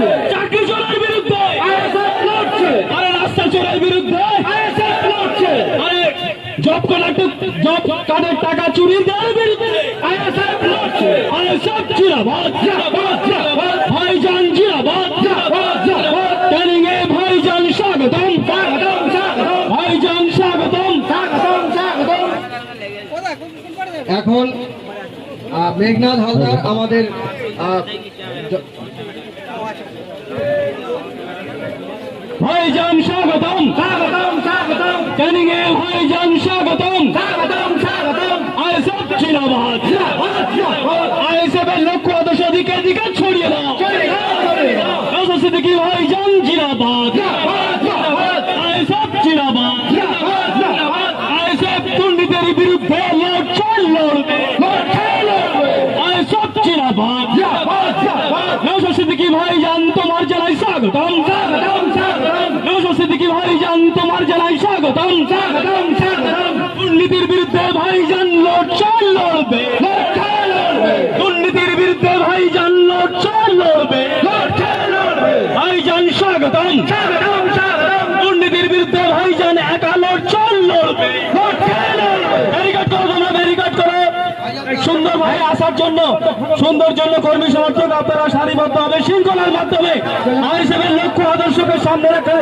লড়ছে। চাকরি চোরের বিরুদ্ধে। আইএসএফ লড়ছে। আরে রাস্তা চোরের বিরুদ্ধে। আইএসএফ লড়ছে। আরে জব কার্ডের জব কার্ডের টাকা চুরি দেওয়ার বিরুদ্ধে? আইএসএফ লড়ছে। আরে সব জিরাবাদ জিরাবাদ, জিরাবাদ। ভাইজান জিরাবাদ জিরাবাদ, জিরাবাদ। ট্রেনিং এ ভাইজান স্বাগতম স্বাগতম স্বাগতম। ভাইজান স্বাগতম স্বাগতম স্বাগতম। এখন মেঘনাথ হালদার আমাদের ভাইজান স্বাগতম। স্বাগতম স্বাগতম। ট্রেনিং এ ভাইজান স্বাগতম। স্বাগতম স্বাগতম। আইএসএফ জিরাবাদ। আইএসএফ এর লক্ষ্য আদর্শ দিকে দিকে ছড়িয়ে দাও। ভাইজান। আইএসএফ। আইএসএফ দুর্নীতির বিরুদ্ধে লড়ছে লড়বে। আইএসএফ জিরাবাদ। ভাইজান তোমার জেলায় স্বাগতম। স্বাগতম। তোমার জেলায় স্বাগতম দুর্নীতির বিরুদ্ধে ভাইজান লড়ছে লড়বে দুর্নীতির বিরুদ্ধে ভাইজান লড়ছে লড়বে দুর্নীতির বিরুদ্ধে একা লড়বে সুন্দর ভাই আসার জন্য, সুন্দর জন্য কর্মী সমর্থক, আপনারা সারিবদ্ধ হবে, শৃঙ্খলার মাধ্যমে। আদর্শকে সামনে রেখে।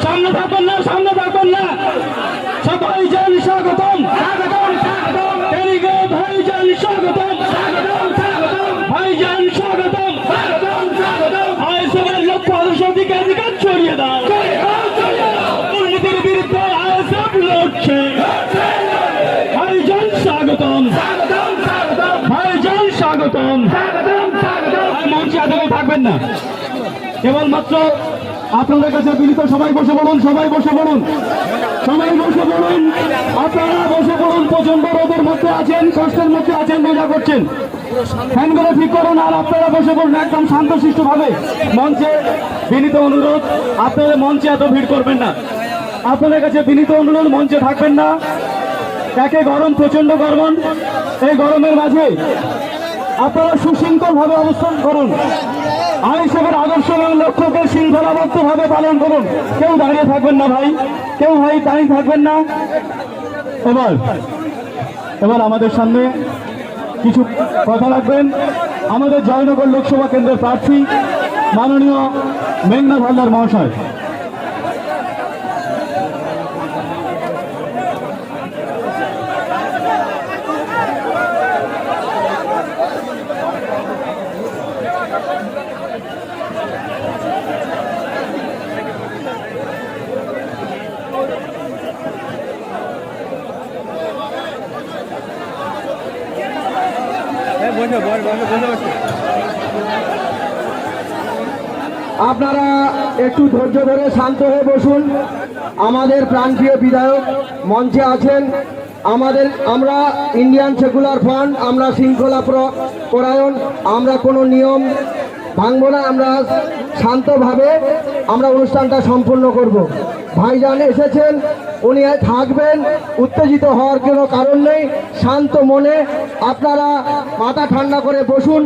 সামনে থাকুন না সামনে থাকুন না। যান স্বাগতম স্বাগতম স্বাগতম এদিকে ভাইজান স্বাগতম স্বাগতম স্বাগতম ভাইজান স্বাগতম স্বাগতম স্বাগতম আইসেবের লক্ষ্য আদর্শ দিকে দিকে ছড়িয়ে দাও চলে যাও, চলে যাও। দুর্নীতির বিরুদ্ধে আইএসএফ লড়ছে ভাইজান স্বাগতম স্বাগতম স্বাগতম ভাইজান স্বাগতম স্বাগতম স্বাগতম আর মঞ্চে থাকবেন না। কেবলমাত্র আপনাদের কাছে বিনীত সবাই বসে বলুন সবাই বসে বলুন সবাই বসে বলুন আপনারা বসে বলুন প্রচণ্ড রোদের মধ্যে আছেন, কষ্টের মধ্যে আছেন, মজা করছেন। ফ্যানগুলো ঠিক করুন আর আপনারা বসে বলুন একদম শান্তশিষ্ট ভাবে মঞ্চে বিনীত অনুরোধ আপনারা মঞ্চে এত ভিড় করবেন না। আপনাদের কাছে বিনীত অনুরোধ, মঞ্চে থাকবেন না। একে গরম প্রচণ্ড গরম। এই গরমের মাঝে আপনারা সুশৃঙ্খল ভাবে অবস্থান করুন। আইসবের আদর্শ এবং লক্ষ্যকে শৃঙ্খলাবদ্ধ ভাবে পালন করুন। কেউ দাঁড়িয়ে থাকবেন না ভাই। কেউ ভাই দাঁড়িয়ে থাকবেন না। এবার এবার আমাদের সামনে কিছু কথা রাখবেন। আমাদের জয়নগর লোকসভা কেন্দ্রের প্রার্থী মাননীয় মেঘনা হালদার মহাশয়। আপনারা একটু ধৈর্য ধরে শান্ত হয়ে বসুন। আমাদের প্রাণপ্রিয় বিধায়ক মঞ্চে আছেন। আমাদের, আমরা ইন্ডিয়ান সেকুলার ফান্ড আমরা শৃঙ্খলা প্র- পরায়ণ, আমরা কোনো নিয়ম ভাঙবো না, আমরা শান্তভাবে আমরা অনুষ্ঠানটা সম্পূর্ণ করব। ভাইজান এসেছেন, উনি থাকবেন, উত্তেজিত হওয়ার কোনো কারণ নেই, শান্ত মনে আপনারা মাথা ঠান্ডা করে বসুন।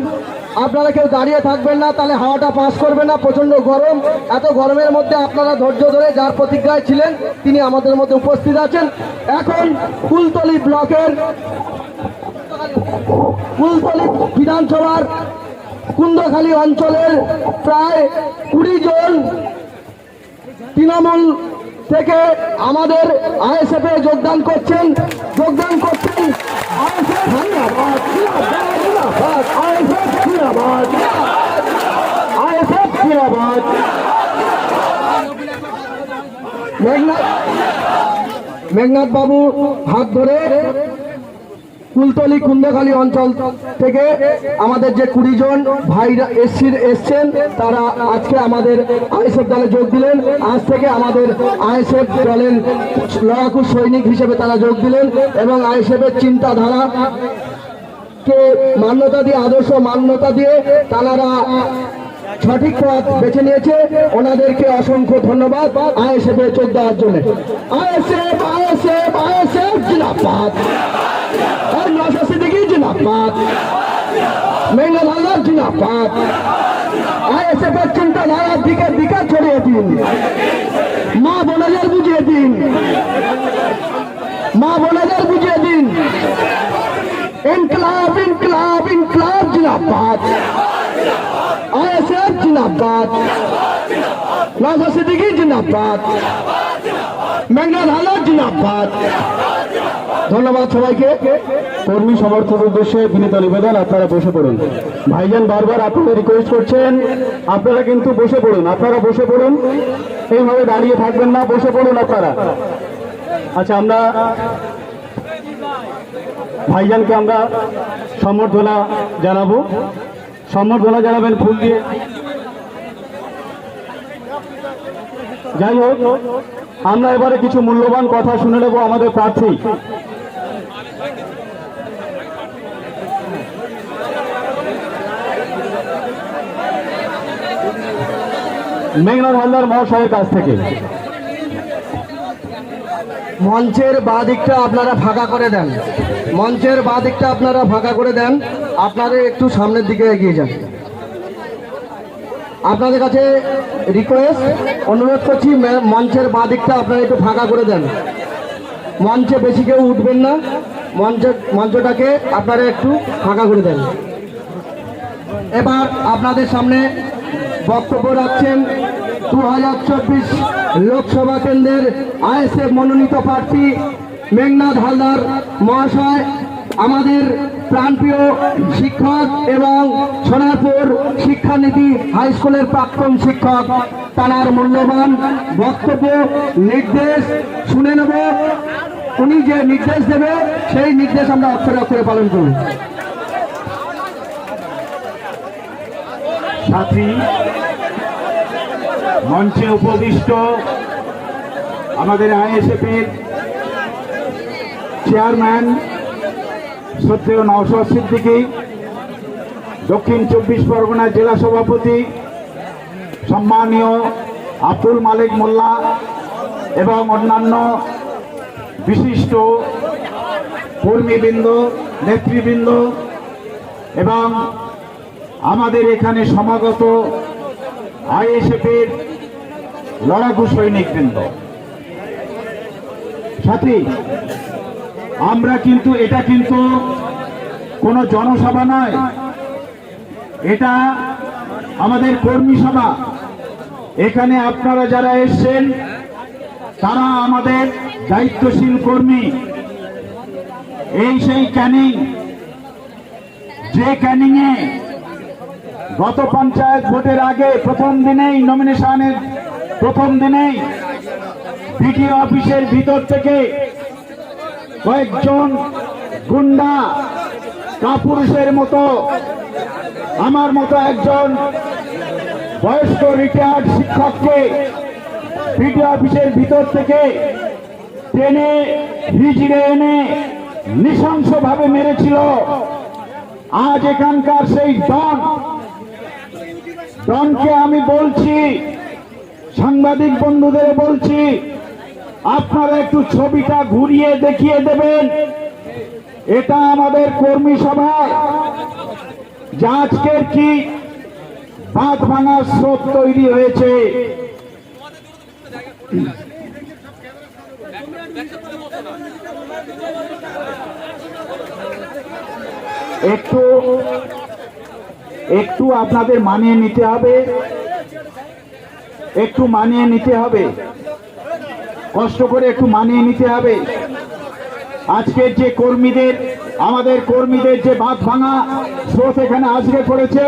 আপনারা কেউ দাঁড়িয়ে থাকবেন না, তাহলে হাওয়াটা পাস করবে না প্রচণ্ড গরম। এত গরমের মধ্যে আপনারা ধৈর্য ধরে যার প্রতিজ্ঞায় ছিলেন, তিনি আমাদের মধ্যে উপস্থিত আছেন। এখন কুলতলি ব্লকের কুলতলি বিধানসভার কুন্দখালী অঞ্চলের প্রায় কুড়ি জন তৃণমূল থেকে আমাদের আইএসএফ যোগদান করছেন যোগদান করছেন মেঘনাথ বাবু হাত ধরে। কুলতলি কুন্দখালী অঞ্চল থেকে আমাদের যে কুড়ি জন ভাইরা এসছির এসছেন, তারা আজকে আমাদের আইএসএফ দলে যোগ দিলেন। আজ থেকে আমাদের আইএসএফ দলের লড়াকু সৈনিক হিসেবে তারা যোগ দিলেন এবং আইএসএফ এর চিন্তাধারা কে মান্যতা দিয়ে, আদর্শ মান্যতা দিয়ে তারা সঠিক পথ বেছে নিয়েছে। ওনাদেরকে অসংখ্য ধন্যবাদ আইএসএফ যোগ দেওয়ার জন্য। ISF ISF! जिलाबाद और नौशा सिद्दीकी जिलाबाद महँगा लाला जिलाबाद ऐसे पर चिंता लाला दिखा दिखा छोड़े दिन। माँ बोला जर बुझे दिन। माँ बोला जर बुझे दिन। इनकलाब इनकलाब इनकलाब जिलाबाद आई एस एफ़ जिनाबाद नौशा सिद्दीकी जिनाबाद মেঘনাথ হালার ধন্যবাদ সবাইকে। কর্মী সমর্থক উদ্দেশ্যে বিনীত নিবেদন, আপনারা বসে পড়ুন। ভাইজান বারবার আপনাদের রিকোয়েস্ট করছেন, আপনারা কিন্তু বসে পড়ুন, আপনারা বসে পড়ুন। এইভাবে দাঁড়িয়ে থাকবেন না, বসে পড়ুন আপনারা। আচ্ছা আমরা ভাইজানকে আমরা সম্বর্ধনা জানাব। সম্বর্ধনা জানাবেন ফুল দিয়ে। যাই হোক আমরা এবারে কিছু মূল্যবান কথা শুনে নেব আমাদের প্রার্থী। মেঘনাথ হালদার মহাশয়ের কাছ থেকে। মঞ্চের বাঁ দিকটা আপনারা ফাঁকা করে দেন। মঞ্চের বাঁ দিকটা আপনারা ফাঁকা করে দেন। আপনারা একটু সামনের দিকে এগিয়ে যান। আপনাদের কাছে রিকোয়েস্ট অনুরোধ করছি মঞ্চের বাঁ দিকটা আপনারা একটু ফাঁকা করে দেন। মঞ্চে বেশি কেউ উঠবেন না। মঞ্চের মঞ্চটাকে আপনারা একটু ফাঁকা করে দেন। এবার আপনাদের সামনে বক্তব্য রাখছেন দু হাজার চব্বিশ লোকসভা কেন্দ্রের আইএসএফ মনোনীত প্রার্থী মেঘনাথ হালদার মহাশয়। আমাদের প্রাণপ্রিয় শিক্ষক এবং সোনারপুর শিক্ষানীতি হাই স্কুলের প্রাক্তন শিক্ষক, তার মূল্যবান বক্তব্য, নির্দেশ শুনে নেব। উনি যে নির্দেশ দেবে, সেই নির্দেশ আমরা অক্ষরে অক্ষরে পালন করব। সাথী, মঞ্চে উপবিষ্ট আমাদের আইএসএফের চেয়ারম্যান সত্যেয় নওশাদ সিদ্দিকী, দক্ষিণ চব্বিশ পরগনা জেলা সভাপতি, সম্মানীয় আব্দুল মালিক মোল্লা এবং অন্যান্য বিশিষ্ট কর্মীবৃন্দ, নেতৃবৃন্দ এবং আমাদের এখানে সমাগত আইএসএফের লড়াকু সৈনিকবৃন্দ। সাথী আমরা কিন্তু, এটা কিন্তু কোনো জনসভা নয়। এটা আমাদের কর্মী সভা। এখানে আপনারা যারা এসছেন, তারা আমাদের দায়িত্বশীল কর্মী। এই সেই ক্যানিং। যে ক্যানিংয়ে গত পঞ্চায়েত ভোটের আগে প্রথম দিনেই নমিনেশনের প্রথম দিনেই বিডিও অফিসের ভিতর থেকে কয়েকজন গুন্ডা কাপুরুষের মতো, আমার মতো একজন বয়স্ক রিটায়ার্ড শিক্ষককে বিডিও অফিসের ভিতর থেকে টেনে হিজড়ে এনে নৃশংসভাবে মেরেছিল। আজ এখানকার সেই ডন, ডনকে আমি বলছি, সাংবাদিক বন্ধুদের বলছি আপনারা একটু ছবিটা ঘুরিয়ে দেখিয়ে দেবেন। এটা আমাদের কর্মী সভা। যা আজকের কি বাঁধ ভাঙার স্রোত তৈরি হয়েছে। একটু একটু আপনাদের মানিয়ে নিতে হবে। একটু মানিয়ে নিতে হবে। কষ্ট করে একটু মানিয়ে নিতে হবে। আজকের যে কর্মীদের, আমাদের কর্মীদের যে বাঁধ ভাঙা, স্রোত এখানে আজকে করেছে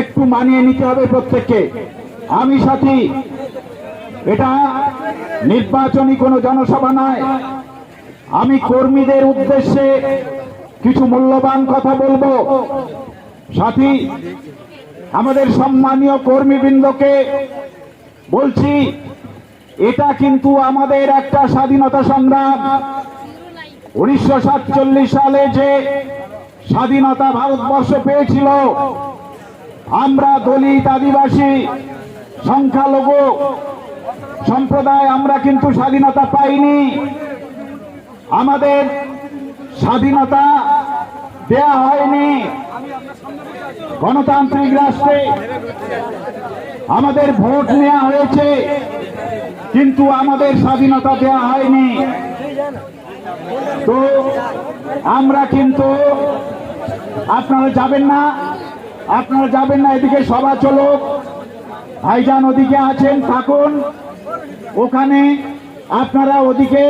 একটু মানিয়ে নিতে হবে প্রত্যেককে। আমি সাথী, এটা নির্বাচনী কোনো জনসভা নয়। আমি কর্মীদের উদ্দেশ্যে কিছু মূল্যবান কথা বলব। সাথী, আমাদের সম্মানীয় কর্মীবৃন্দকে বলছি এটা কিন্তু আমাদের একটা স্বাধীনতা সংগ্রাম। উনিশশো সাতচল্লিশ সালে যে স্বাধীনতা ভারতবর্ষ পেয়েছিল, আমরা দলিত আদিবাসী সংখ্যালঘু সম্প্রদায় আমরা কিন্তু স্বাধীনতা পাইনি। আমাদের স্বাধীনতা দেয়া হয়নি গণতান্ত্রিক রাষ্ট্রে। আমাদের ভোট নেওয়া হয়েছে কিন্তু আমাদের স্বাধীনতা দেওয়া হয়নি। তো আমরা কিন্তু আপনারা যাবেন না, আপনারা যাবেন না, এদিকে সভা চলুক। ভাইজান ওদিকে আছেন, থাকুন। ওখানে আপনারা ওদিকে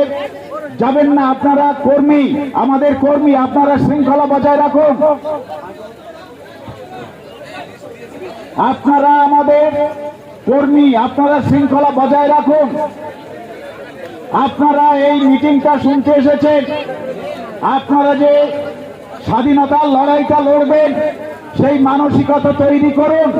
যাবেন না, আপনারা কর্মী, আমাদের কর্মী, আপনারা শৃঙ্খলা বজায় রাখুন। আপনারা আমাদের কর্মী, আপনারা শৃঙ্খলা বজায় রাখুন। আপনারা এই মিটিংটা শুনতে এসেছেন। আপনারা যে স্বাধীনতার লড়াইটা লড়বেন, সেই মানসিকতা তৈরি করুন।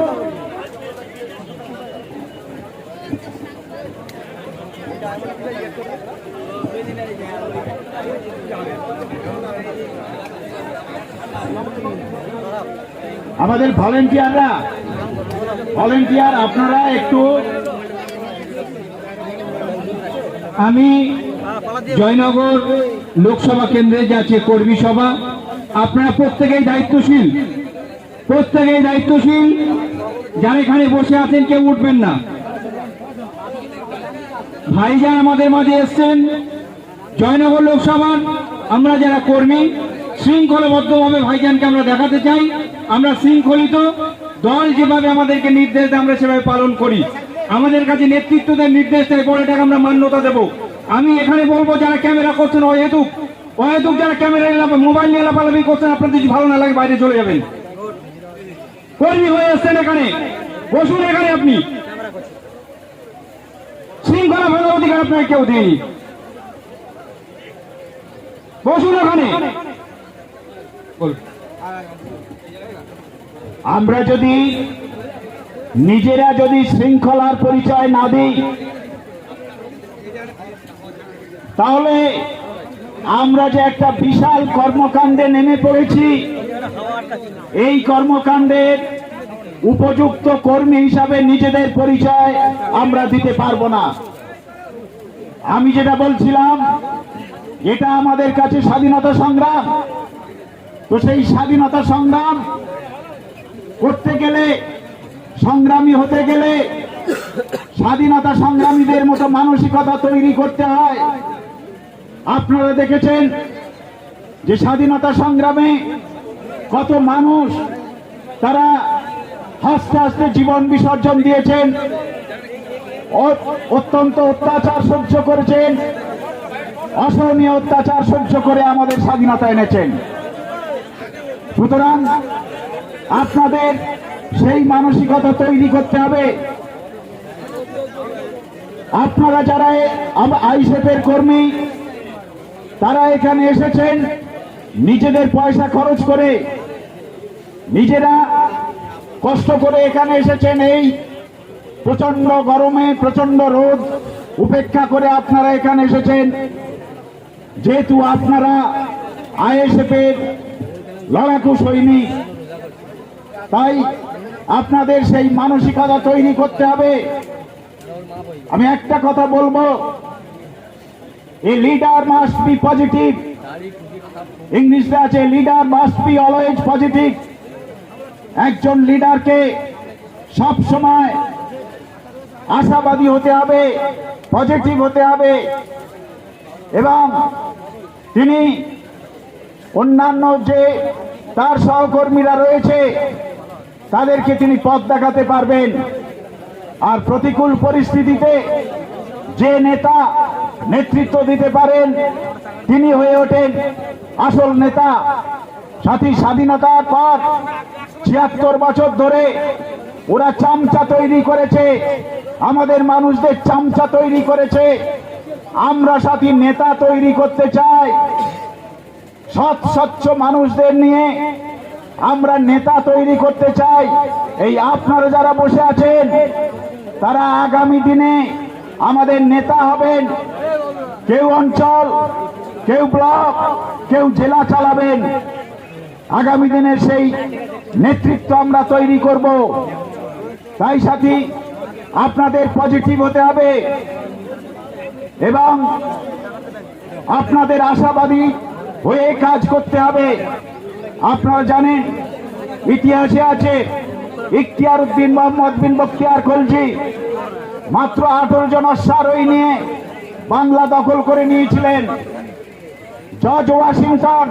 আমাদের ভলেন্টিয়াররা ভলেন্টিয়ার, আপনারা একটু আমি জয়নগর লোকসভা কেন্দ্রে যাচ্ছে, কর্মী সভা। আপনারা প্রত্যেকেই দায়িত্বশীল। প্রত্যেকেই দায়িত্বশীল। যারা এখানে বসে আছেন, কেউ উঠবেন না। ভাইজান আমাদের মাঝে এসছেন। জয়নগর লোকসভার আমরা যারা কর্মী, শৃঙ্খলাবদ্ধভাবে ভাইজানকে আমরা দেখাতে চাই। আমরা শৃঙ্খলিত। দল যেভাবে আমাদেরকে নির্দেশ দেয়, আমরা সেভাবে পালন করি। আমাদের কাছে নেতৃত্বদের নির্দেশ দেয় পরে এটাকে আমরা মান্যতা দেব। আমি এখানে বলব, যারা ক্যামেরা করছেন, অহেতুক অহেতুক যারা ক্যামেরা মোবাইল নিয়ে লাফালাফি করছেন, আপনাদের যদি ভালো না লাগে, বাইরে চলে যাবেন। কর্মী হয়ে এসছেন এখানে। বসুন এখানে আপনি। শৃঙ্খলা ভাঙার অধিকার আপনাকে কেউ দেয়নি। বসুন ওখানে। বল। আমরা যদি নিজেরা যদি শৃঙ্খলার পরিচয় না দিই, তাহলে আমরা যে একটা বিশাল কর্মকাণ্ডে নেমে পড়েছি, এই কর্মকাণ্ডের উপযুক্ত কর্মী হিসাবে নিজেদের পরিচয় আমরা দিতে পারব না। আমি যেটা বলছিলাম, এটা আমাদের কাছে স্বাধীনতা সংগ্রাম। তো সেই স্বাধীনতা সংগ্রাম করতে গেলে, সংগ্রামী হতে গেলে স্বাধীনতা সংগ্রামীদের মতো মানসিকতা তৈরি করতে হয়। আপনারা দেখেছেন যে স্বাধীনতা সংগ্রামে কত মানুষ তারা হাসতে হাসতে জীবন বিসর্জন দিয়েছেন অত্যন্ত অত্যাচার সহ্য করেছেন, অসহনীয় অত্যাচার সহ্য করে আমাদের স্বাধীনতা এনেছেন। সুতরাং আপনাদের সেই মানসিকতা তৈরি করতে হবে। আপনারা যারা আইসেফের কর্মী, তারা এখানে এসেছেন। নিজেদের পয়সা খরচ করে নিজেরা কষ্ট করে এখানে এসেছেন। এই প্রচণ্ড গরমে প্রচণ্ড রোদ উপেক্ষা করে আপনারা এখানে এসেছেন। যেহেতু আপনারা আইএসএফের লড়াকু সৈনিক তাই আপনাদের সেই মানসিকতা তৈরি করতে হবে। আমি একটা কথা বলব, a leader must be positive ইংলিশে আছে leader must be always positive একজন লিডারকে সব সময় আশাবাদী হতে হবে পজিটিভ হতে হবে। এবং তিনি অন্যান্য যে তার সহকর্মীরা রয়েছে তাদেরকে তিনি পথ দেখাতে পারবেন। আর প্রতিকূল পরিস্থিতিতে যে নেতা নেতৃত্ব দিতে পারেন, তিনি হয়ে ওঠেন আসল নেতা সাথী স্বাধীনতার পর ছিয়াত্তর বছর ধরে ওরা চামচা তৈরি করেছে, আমাদের মানুষদের চামচা তৈরি করেছে। আমরা সাথী নেতা তৈরি করতে চাই। সৎ স্বচ্ছ মানুষদের নিয়ে আমরা নেতা তৈরি করতে চাই। এই আপনারা যারা বসে আছেন, তারা আগামী দিনে আমাদের নেতা হবেন। কেউ অঞ্চল, কেউ ব্লক, কেউ জেলা চালাবেন। আগামী দিনের সেই নেতৃত্ব আমরা তৈরি করব। তাই সাথী, আপনাদের পজিটিভ হতে হবে এবং আপনাদের আশাবাদী হয়ে কাজ করতে হবে। আপনারা জানেন, ইতিহাসে আছে, ইখতিয়ার উদ্দিন মোহাম্মদ বিন বখতিয়ার খলজি। মাত্র আঠারো জন অশ্বারোহী নিয়ে বাংলা দখল করে নিয়েছিলেন। জর্জ ওয়াশিংটন,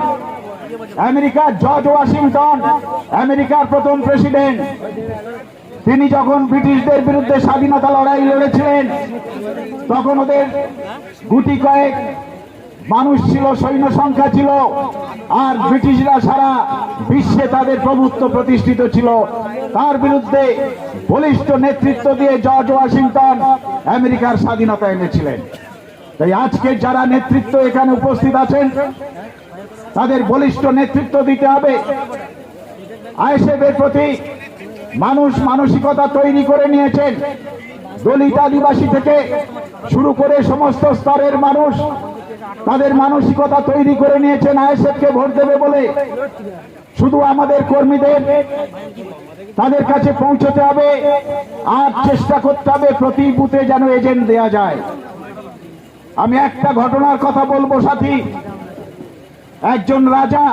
আমেরিকার জর্জ ওয়াশিংটন, আমেরিকার প্রথম প্রেসিডেন্ট। তিনি যখন ব্রিটিশদের বিরুদ্ধে স্বাধীনতা লড়াই লড়েছিলেন, তখন ওদের গুটি কয়েক মানুষ ছিল, সৈন্য সংখ্যা ছিল, আর ব্রিটিশরা সারা বিশ্বে তাদের প্রভুত্ব প্রতিষ্ঠিত ছিল। তার বিরুদ্ধে বলিষ্ঠ নেতৃত্ব দিয়ে জর্জ ওয়াশিংটন আমেরিকার স্বাধীনতা এনেছিলেন। তাই আজকে যারা নেতৃত্ব এখানে উপস্থিত আছেন, তাদের বলিষ্ঠ নেতৃত্ব দিতে হবে। আইএসএফের প্রতি মানুষ মানসিকতা তৈরি করে নিয়েছেন। দলিত আদিবাসী থেকে শুরু করে সমস্ত স্তরের মানুষ তাদের মানসিকতা তৈরি করে নিয়েছেন আইএসএফকে ভোট দেবে বলে। শুধু আমাদের কর্মীদের তাদের কাছে পৌঁছতে হবে, আর চেষ্টা করতে হবে প্রতি বুথে যেন এজেন্ট দেয়া যায়। আমি একটা ঘটনার কথা বলব সাথী। একজন রাজা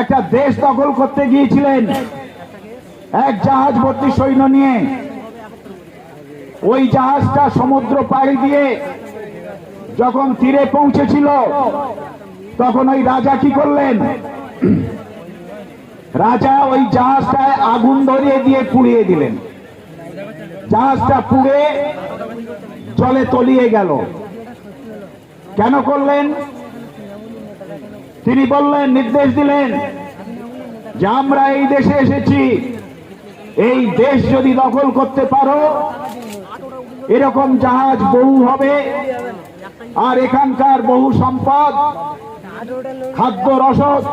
একটা দেশ দখল করতে গিয়েছিলেন, এক জাহাজ ভর্তি সৈন্য নিয়ে। ওই জাহাজটা সমুদ্র পাড়ি দিয়ে যখন তীরে পৌঁছেছিল, তখন ওই রাজা কি করলেন? রাজা ওই জাহাজটায় আগুন ধরিয়ে দিয়ে পুড়িয়ে দিলেন। জাহাজটা পুড়ে জলে তলিয়ে গেল। কেন করলেন? তিনি বললেন, নির্দেশ দিলেন যে আমরা এই দেশে এসেছি। এই দেশ যদি দখল করতে পারো, এরকম জাহাজ বহু হবে। আর এখানকার বহু সম্পদ, খাদ্য রসদ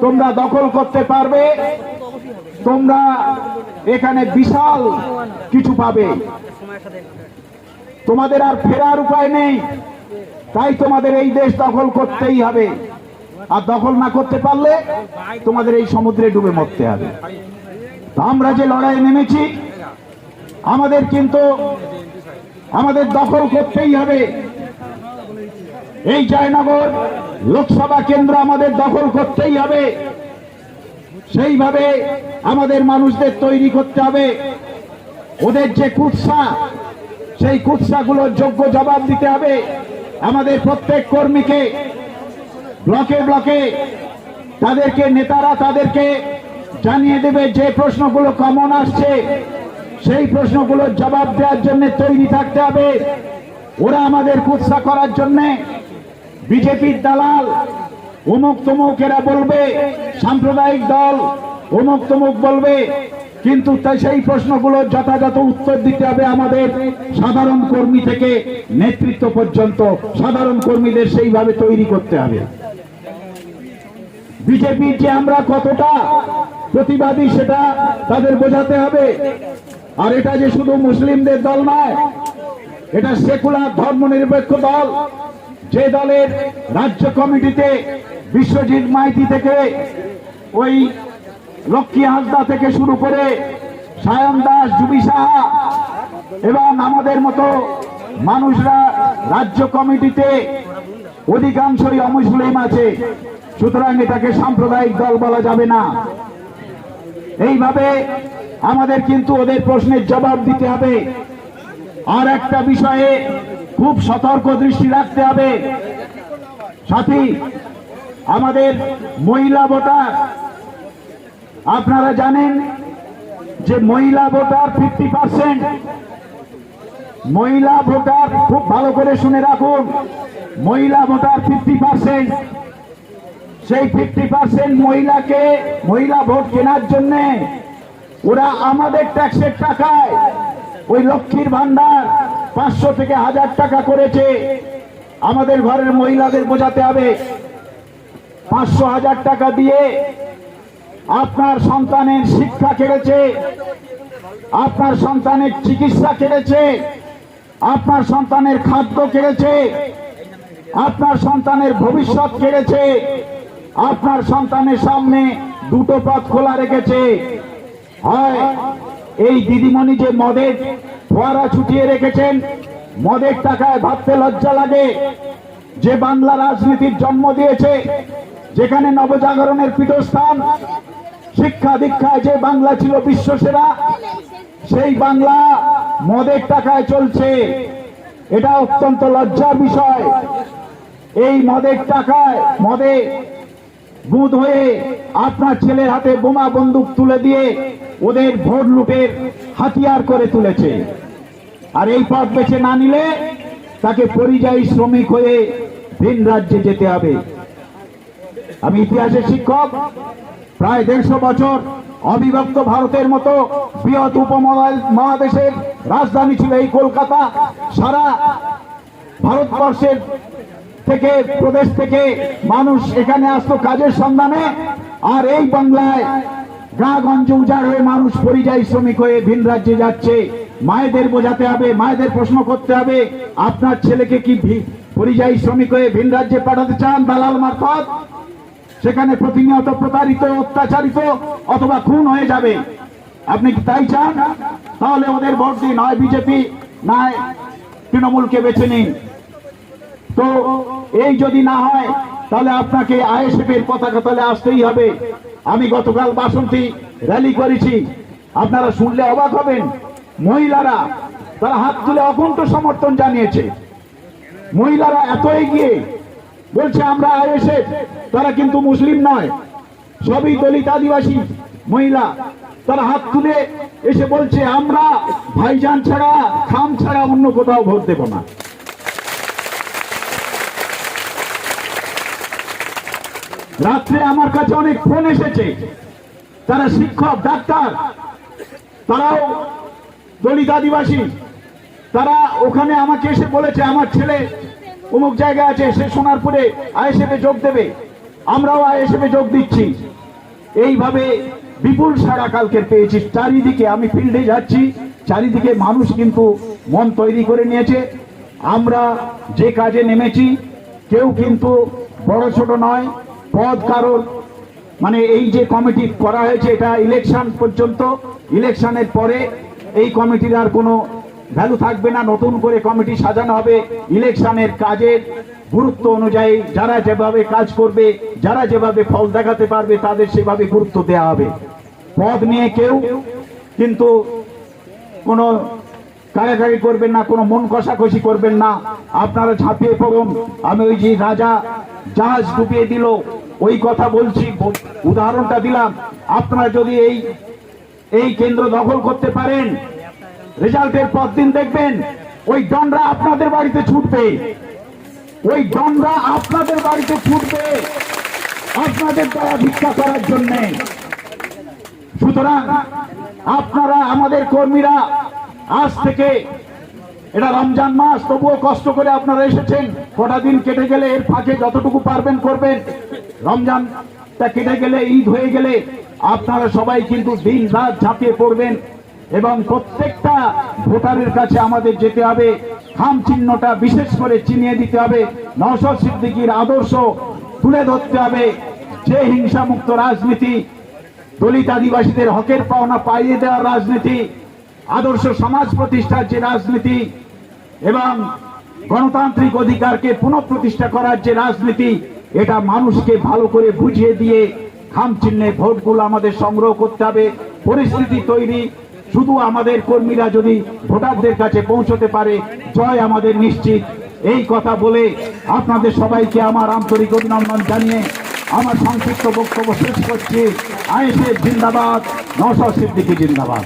তোমরা দখল করতে পারবে। তোমরা এখানে বিশাল কিছু পাবে। তোমাদের আর ফেরার উপায় নেই। তাই তোমাদের এই দেশ দখল করতেই হবে। আর দখল না করতে পারলে তোমাদের এই সমুদ্রে ডুবে মরতে হবে। আমরা যে লড়াই নেমেছি, আমাদের কিন্তু আমাদের দখল করতেই হবে। এই জয়নগর লোকসভা কেন্দ্র আমাদের দখল করতেই হবে। সেইভাবে আমাদের মানুষদের তৈরি করতে হবে। ওদের যে কুৎসা, সেই কুৎসাগুলোর যোগ্য জবাব দিতে হবে। আমাদের প্রত্যেক কর্মীকে ব্লকে ব্লকে তাদেরকে, নেতারা তাদেরকে জানিয়ে দেবে যে প্রশ্নগুলো কমন আসছে। সেই প্রশ্নগুলোর জবাব দেওয়ার জন্য তৈরি থাকতে হবে। ওরা আমাদের কুৎসা করার জন্য বিজেপির দালাল অমুক তমুক এরা বলবে, সাম্প্রদায়িক দল অমুক তমুক বলবে, কিন্তু তাই সেই প্রশ্নগুলোর যথাযথ উত্তর দিতে হবে আমাদের সাধারণ কর্মী থেকে নেতৃত্ব পর্যন্ত। সাধারণ কর্মীদের সেইভাবে তৈরি করতে হবে। বিজেপির যে আমরা কতটা প্রতিবাদী সেটা তাদের বোঝাতে হবে। আর এটা যে শুধু মুসলিমদের দল নয়, এটা সেকুলার ধর্মনিরপেক্ষ দল যে দলের রাজ্য কমিটিতে বিশ্বজিৎ মাইতি থেকে, ওই লক্ষ্মী হাসদা থেকে শুরু করে সায়ন দাস, জুবি সাহা এবং আমাদের মতো মানুষরা রাজ্য কমিটিতে অধিকাংশই অমুসলিম আছে। সুতরাং এটাকে সাম্প্রদায়িক দল বলা যাবে না। এইভাবে আমাদের কিন্তু ওদের প্রশ্নের জবাব দিতে হবে। আর একটা বিষয়ে খুব সতর্ক দৃষ্টি রাখতে হবে। সাথী, আমাদের মহিলা ভোটার, আপনারা জানেন যে মহিলা ভোটার ফিফটি পার্সেন্ট মহিলা ভোটার খুব ভালো করে শুনে রাখুন, মহিলা ভোটার ফিফটি পার্সেন্ট সেই ফিফটি পার্সেন্ট মহিলাকে, মহিলা ভোট কেনার জন্য ওরা আমাদের ট্যাক্সের টাকায় ওই লক্ষ্মীর ভান্ডার পাঁচশো থেকে হাজার টাকা করেছে। আমাদের ঘরের মহিলাদের বোঝাতে হবে। পাঁচশো হাজার টাকা দিয়ে আপনার সন্তানের শিক্ষা কেড়েছে, আপনার সন্তানের চিকিৎসা কেড়েছে, আপনার সন্তানের খাদ্য কেড়েছে, আপনার সন্তানের ভবিষ্যৎ কেড়েছে, আপনার সন্তানের সামনে দুটো পথ খোলা রেখেছে। হয় এই দিদিমণি যে মদের ফোয়ারা ছুটিয়ে রেখেছেন। মদের টাকায় ভাবতে লজ্জা লাগে। যে বাংলা রাজনীতির জন্ম দিয়েছে, যেখানে নবজাগরণের পীঠস্থান, শিক্ষা দীক্ষায় যে বাংলা ছিল বিশ্বসেরা, সেই বাংলা মদের টাকায় চলছে। এটা অত্যন্ত লজ্জার বিষয়। এই মদের টাকায় মদে বুধ হয়ে আপনার ছেলের হাতে বোমা বন্দুক তুলে দিয়ে ওদের ভোট লুটের হাতিয়ার করে তুলেছে। আর এই পথ বেছে না নিলে তাকে পরিযায়ী শ্রমিক হয়ে ভিন রাজ্যে যেতে হবে। আমি ইতিহাসের শিক্ষক, প্রায় দেড়শো বছর অবিভক্ত ভারতের মতো বৃহৎ উপমহাদেশের রাজধানী ছিল এই কলকাতা। সারা ভারতবর্ষের থেকে, প্রদেশ থেকে মানুষ এখানে আসতো কাজের সন্ধানে। আর এই বাংলায় গাগঞ্জ উজাড় হয়ে মানুষ পরিযায়ী শ্রমিক হয়ে ভিন রাজ্যে যাচ্ছে। মায়েদের বোঝাতে হবে, মায়েদের প্রশ্ন করতে হবে, আপনার ছেলেকে কি পরিযায়ী শ্রমিক হয়ে ভিন রাজ্যে পাঠাতে চান দালাল মারফত? সেখানে প্রতিনিয়ত প্রতারিত, অত্যাচারিত অথবা খুন হয়ে যাবে। আপনি কি তাই চান? তাহলে ওদের ভোট দিন, নয় বিজেপি, নয় তৃণমূলকে বেছে নিন। তো এই যদি না হয়, তাহলে আপনাকে আইএসএফ এর পতাকা তলে আসতেই হবে। আমি গতকাল বাসন্তী র্যালি করেছি। আপনারা শুনলে অবাক হবেন। মহিলারা তারা হাত তুলে অকুণ্ঠ সমর্থন জানিয়েছে। মহিলারা এত এগিয়ে বলছে, আমরা আইএসএফ, তারা কিন্তু মুসলিম নয়। সবই দলিত আদিবাসী মহিলা। তারা হাত তুলে এসে বলছে, আমরা ভাইজান ছাড়া, খাম ছাড়া অন্য কোথাও ভোট দেব না। রাত্রে আমার কাছে অনেক ফোন এসেছে। তারা শিক্ষক, ডাক্তার, তারাও দলিত আদিবাসী, তারা ওখানে আমাকে এসে বলেছে, আমার ছেলে অমুক জায়গায় আছে, সে সোনারপুরে আইএসএফে যোগ দেবে। আমরাও আইএসএফে যোগ দিচ্ছি। এইভাবে বিপুল সারা কালকে পেয়েছি। চারিদিকে আমি ফিল্ডে যাচ্ছি, চারিদিকে মানুষ কিন্তু মন তৈরি করে নিয়েছে। আমরা যে কাজে নেমেছি, কেউ কিন্তু বড় ছোট নয়, পদ কারণ। মানে এই যে কমিটি করা হয়েছে, এটা ইলেকশন পর্যন্ত, ইলেকশনের পরে এই কমিটির আর কোনো ভ্যালু থাকবে না। নতুন করে কমিটি সাজানো হবে। ইলেকশনের কাজের গুরুত্ব অনুযায়ী যারা যেভাবে কাজ করবে, যারা যেভাবে ফল দেখাতে পারবে, তাদের সেভাবে গুরুত্ব দেওয়া হবে। পদ নিয়ে কেউ কিন্তু কোনো কারাকারি করবেন না, কোনো মন কষাকষি করবেন না। আপনারা ঝাঁপিয়ে পড়ুন। আমি ওই যে রাজা জাহাজ ডুবিয়ে দিল, ওই কথা বলছি। উদাহরণটা দিলাম। আপনারা যদি এই এই কেন্দ্র দখল করতে পারেন। রেজাল্টের পর দিন দেখবেন, ওই ডনরা আপনাদের বাড়িতে ছুটবে। ওই ডনরা আপনাদের বাড়িতে ছুটবে। আপনাদের দ্বারা ভিক্ষা করার জন্যে। সুতরাং আপনারা, আমাদের কর্মীরা, আজ থেকে এটা রমজান মাস, তবুও কষ্ট করে আপনারা এসেছেন। কটা দিন কেটে গেলে এর ফাঁকে যতটুকু পারবেন করবেন। রমজানটা কেটে গেলে, ঈদ হয়ে গেলে আপনারা সবাই কিন্তু দিন রাত ঝাঁপিয়ে পড়বেন এবং প্রত্যেকটা ভোটারের কাছে আমাদের যেতে হবে। খাম চিহ্নটা বিশেষ করে চিনিয়ে দিতে হবে। নওশাদ সিদ্দিকীর আদর্শ তুলে ধরতে হবে। যে হিংসামুক্ত রাজনীতি দলিত আদিবাসীদের হকের পাওনা পাইয়ে দেওয়ার রাজনীতি, আদর্শ সমাজ প্রতিষ্ঠার যে রাজনীতি এবং গণতান্ত্রিক অধিকারকে পুনঃপ্রতিষ্ঠা করার যে রাজনীতি, এটা মানুষকে ভালো করে বুঝিয়ে দিয়ে খাম চিহ্নে ভোটগুলো আমাদের সংগ্রহ করতে হবে। পরিস্থিতি তৈরি। শুধু আমাদের কর্মীরা যদি ভোটারদের কাছে পৌঁছতে পারে, জয় আমাদের নিশ্চিত। এই কথা বলে আপনাদের সবাইকে আমার আন্তরিক অভিনন্দন জানিয়ে আমার সংক্ষিপ্ত বক্তব্য শেষ করছি। আইসে জিন্দাবাদ নশা সিদ্দিকি জিন্দাবাদ।